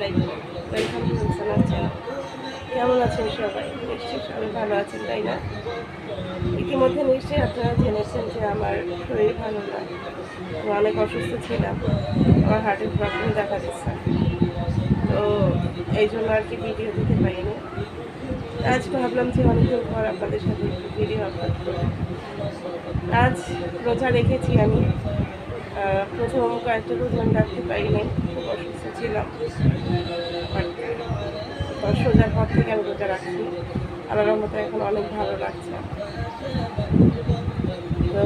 সবাইকে welcome to সোনার কেমন আছেন সবাই? নিশ্চয়ই সবাই ভালো আছেন, তাই না? ইতিমধ্যে নিশ্চয়ই আপনারা জেনেছেন যে আমার শরীর ভালো না। আমি অনেক অসুস্থ ছিলাম। আমার হার্টের প্রবলেম দেখা যাচ্ছে তো এই জন্য আর কি ভিডিও দিতে পারিনি। আজ ভাবলাম যে অনেকদিন পর আপনাদের সাথে ভিডিও আপলোড করব আজ রোজা রেখেছি আমি। প্রথম কয়েকটা রোজা আমি রাখতে পারিনি, খুব অসুস্থ ছিলাম। রোজার পর থেকে আমি রোজা রাখছি। আল্লাহর মতো এখন অনেক ভালো লাগছে। তো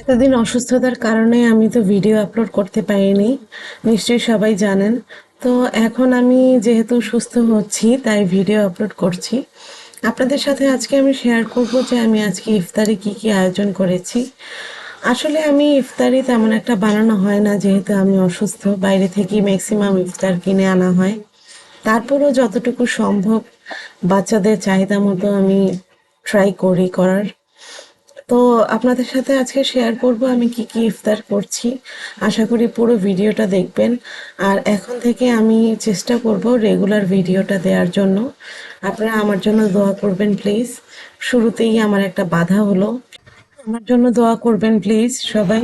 এতদিন অসুস্থতার কারণে আমি তো ভিডিও আপলোড করতে পারিনি, নিশ্চয়ই সবাই জানেন। তো এখন আমি যেহেতু সুস্থ হচ্ছি, তাই ভিডিও আপলোড করছি। আপনাদের সাথে আজকে আমি শেয়ার করব যে আমি আজকে ইফতারে কি কি আয়োজন করেছি। আসলে আমি ইফতারি তেমন একটা বানানো হয় না, যেহেতু আমি অসুস্থ। বাইরে থেকে ম্যাক্সিমাম ইফতার কিনে আনা হয়। তারপরেও যতটুকু সম্ভব বাচ্চাদের চাহিদা মতো আমি ট্রাই করি করার। তো আপনাদের সাথে আজকে শেয়ার করব আমি কি কি ইফতার করছি। আশা করি পুরো ভিডিওটা দেখবেন। আর এখন থেকে আমি চেষ্টা করব রেগুলার ভিডিওটা দেওয়ার জন্য। আপনারা আমার জন্য দোয়া করবেন প্লিজ শুরুতেই আমার একটা বাধা হলো। আমার জন্য দোয়া করবেন প্লিজ সবাই।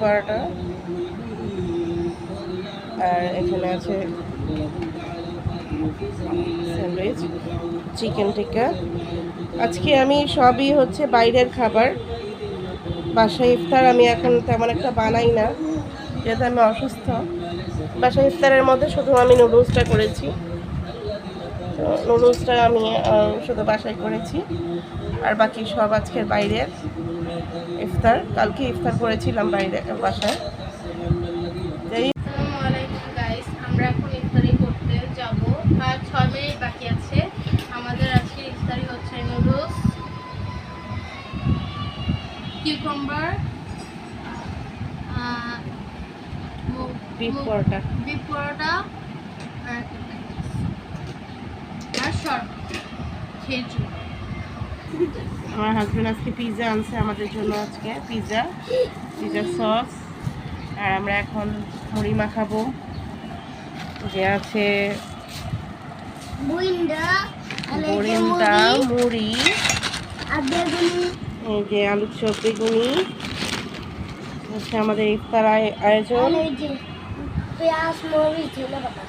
পরোটা আর এখানে আছে স্যান্ডউইচ, চিকেন টিক্কা। আজকে আমি সবই হচ্ছে বাইরের খাবার। বাসায় ইফতার আমি এখন তেমন একটা বানাই না, যেহেতু আমি অসুস্থ। বাসায় ইফতারের মধ্যে শুধু আমি নুডলসটা করেছি। তো নুডলসটা আমি শুধু বাসায় করেছি। আর বাকি সব আজকের বাইরের ইফতার কালকে ইফতার করেছিলাম বাইরে বাসায়। আমরা এখন ইফতারি করতে যাব। আর ছয় মিনিট বাকি আছে। আমাদের আজকে ইফতারি হচ্ছে noodles cucumber beef paratha. Beef paratha আর আমার হাজব্যান্ড আজকে পিৎজা আনছে আমাদের জন্য আজকে পিৎজা পিৎজা সস আর আমরা এখন মুড়ি মাখাবো। যে আছে বরিন্দা মুড়ি। এই যে আলু চপ বেগুনি। হচ্ছে আমাদের ইফতার আয়- আয়োজন। পেঁয়াজ মরিচ ধনে পাতা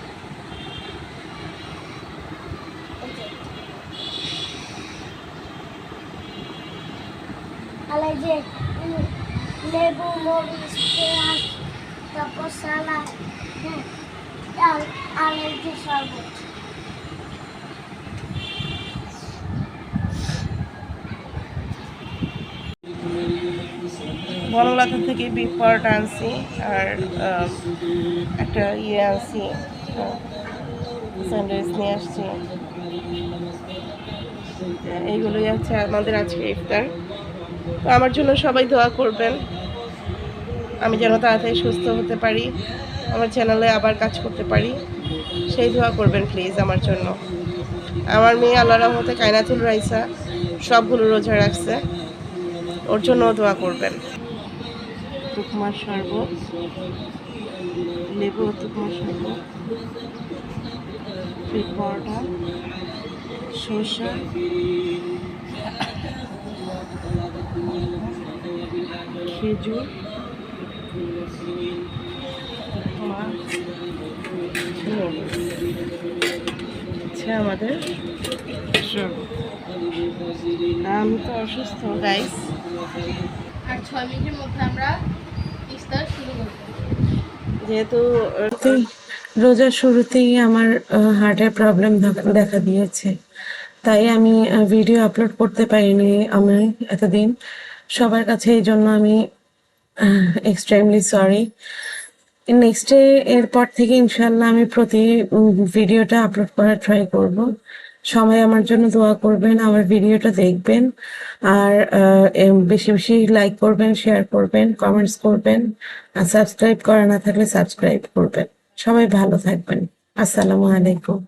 আর এই যে লেবু, মরিচ, পেঁয়াজ, তারপর সালাদ হ্যাঁ আর আর যে শরবত। বনলতা থেকে বিফ আনছি আর একটা ইয়ে আনছি স্যান্ডউইচ নিয়ে আসছি। এইগুলোই হচ্ছে আমাদের আজকে ইফতার। তো আমার জন্য সবাই দোয়া করবেন। আমি যেন তাড়াতাড়ি সুস্থ হতে পারি, আমার চ্যানেলে আবার কাজ করতে পারি। সেই দোয়া করবেন প্লিজ আমার জন্য। আমার মেয়ে আল্লাহ রহমতে কায়নাতুল রাইসা সবগুলো রোজা রাখছে। ওর জন্যও দোয়া করবেন। তুকমার শরবত লেবু তুকমার শরবত পিট পরোটা সরষা খেজুর হচ্ছে আমাদের আমি তো অসুস্থ গাইস আর ছয় মিনিটের মধ্যে আমরা ইফতার শুরু করব। যেহেতু রোজার শুরুতেই আমার হার্টের প্রবলেম দেখা দিয়েছে। তাই আমি ভিডিও আপলোড করতে পারিনি আমি এতদিন। সবার কাছে এই জন্য আমি এক্সট্রিমলি সরি নেক্সট এরপর থেকে ইনশাল্লাহ আমি প্রতি ভিডিওটা আপলোড করার ট্রাই করব। সবাই আমার জন্য দোয়া করবেন, আমার ভিডিওটা দেখবেন। আর বেশি বেশি লাইক করবেন শেয়ার করবেন কমেন্টস করবেন। আর সাবস্ক্রাইব করা না থাকলে সাবস্ক্রাইব করবেন। সবাই ভালো থাকবেন। আসসালামু আলাইকুম।